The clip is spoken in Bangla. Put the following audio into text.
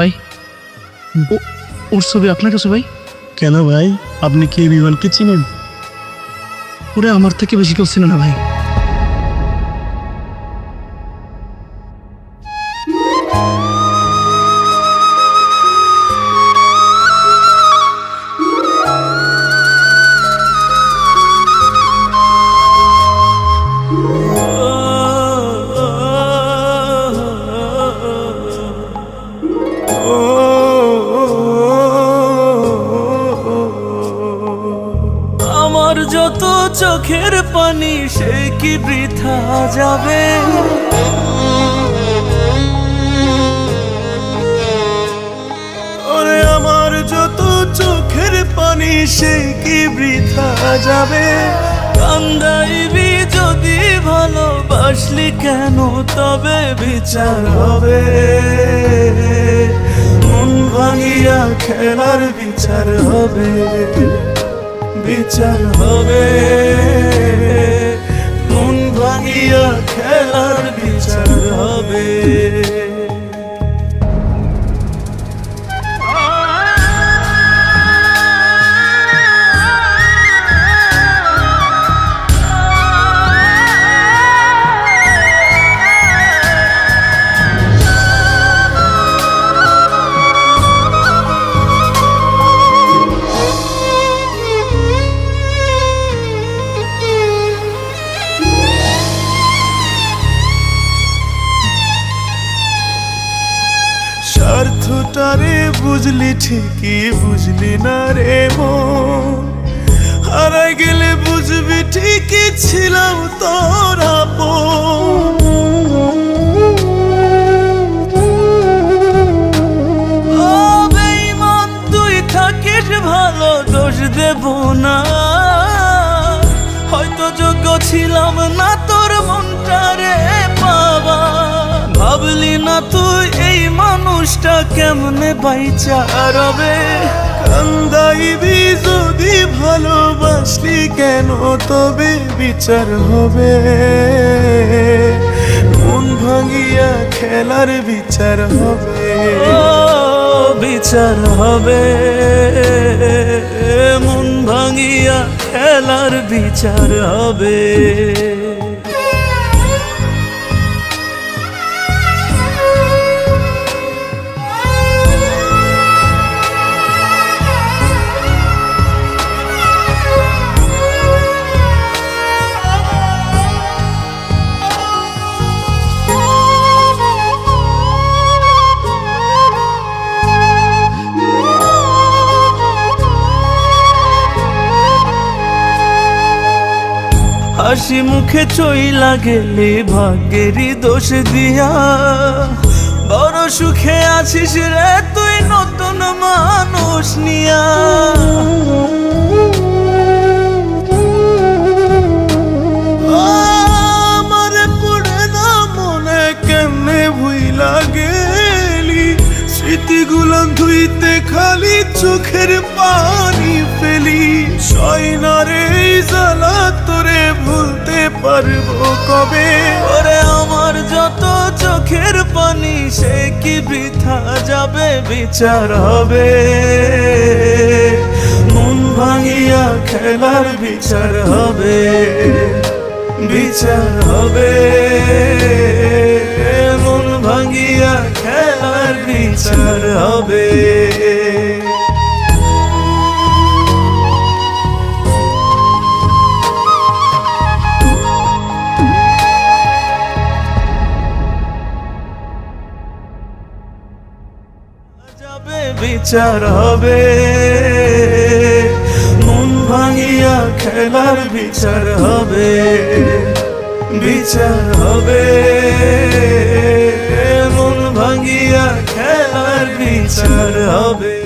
ভাই। ওর ছবি আপনার কাছে ভাই? কেন ভাই? আপনি কি বিমানকে চিনেন? ওরা আমার থেকে বেশি কেউ চিনে না ভাই। যত চোখের পানি, সে কি বৃথা যাবে? ওরে আমার যত চোখের পানি, সে কি বৃথা যাবে? কান্দাইবি যদি ভালোবাসলি কেন? তবে বিচার হবে। মন ভাঙিয়া খেলার বিচার হবে। বিচার হবে। মন ভাঙিয়া খেলার বিচার হবে। স্বার্থটারে বুঝলি ঠিকই, বুঝলি না রে মন গেলে বুঝবি ঠিকই ছিলাম তোর আপন। ভালো দেব না হয়তো যোগ্য ছিলাম না মানুষটা কেমনে বাইচারবে কান্দাইবি যদি ভালোবাসলি কেন তবে বিচার হবে। মন ভাঙিয়া খেলার বিচার হবে। বিচার হবে। মন ভাঙিয়া খেলার বিচার হবে। হাসি মুখে চইলা গেলে ভাগ্যেরই দোষ দিয়া। বড় সুখে আছিস রে তুই নতুন মানুষ নিয়া। পড়ে স্মৃতিগুলো ধুইতে খালি চোখের পানি পারব কবে? ওরে আমার যত চোখের পানি সে কি বৃথা যাবে? বিচার হবে। মন ভাঙিয়া খেলার বিচার হবে। বিচার হবে। মন ভাঙিয়া খেলার বিচার হবে। যাবে বিচার হবে। মন ভাঙিয়া খেলার বিচার হবে বিচার হবে। মন ভাঙিয়া খেলার বিচার হবে।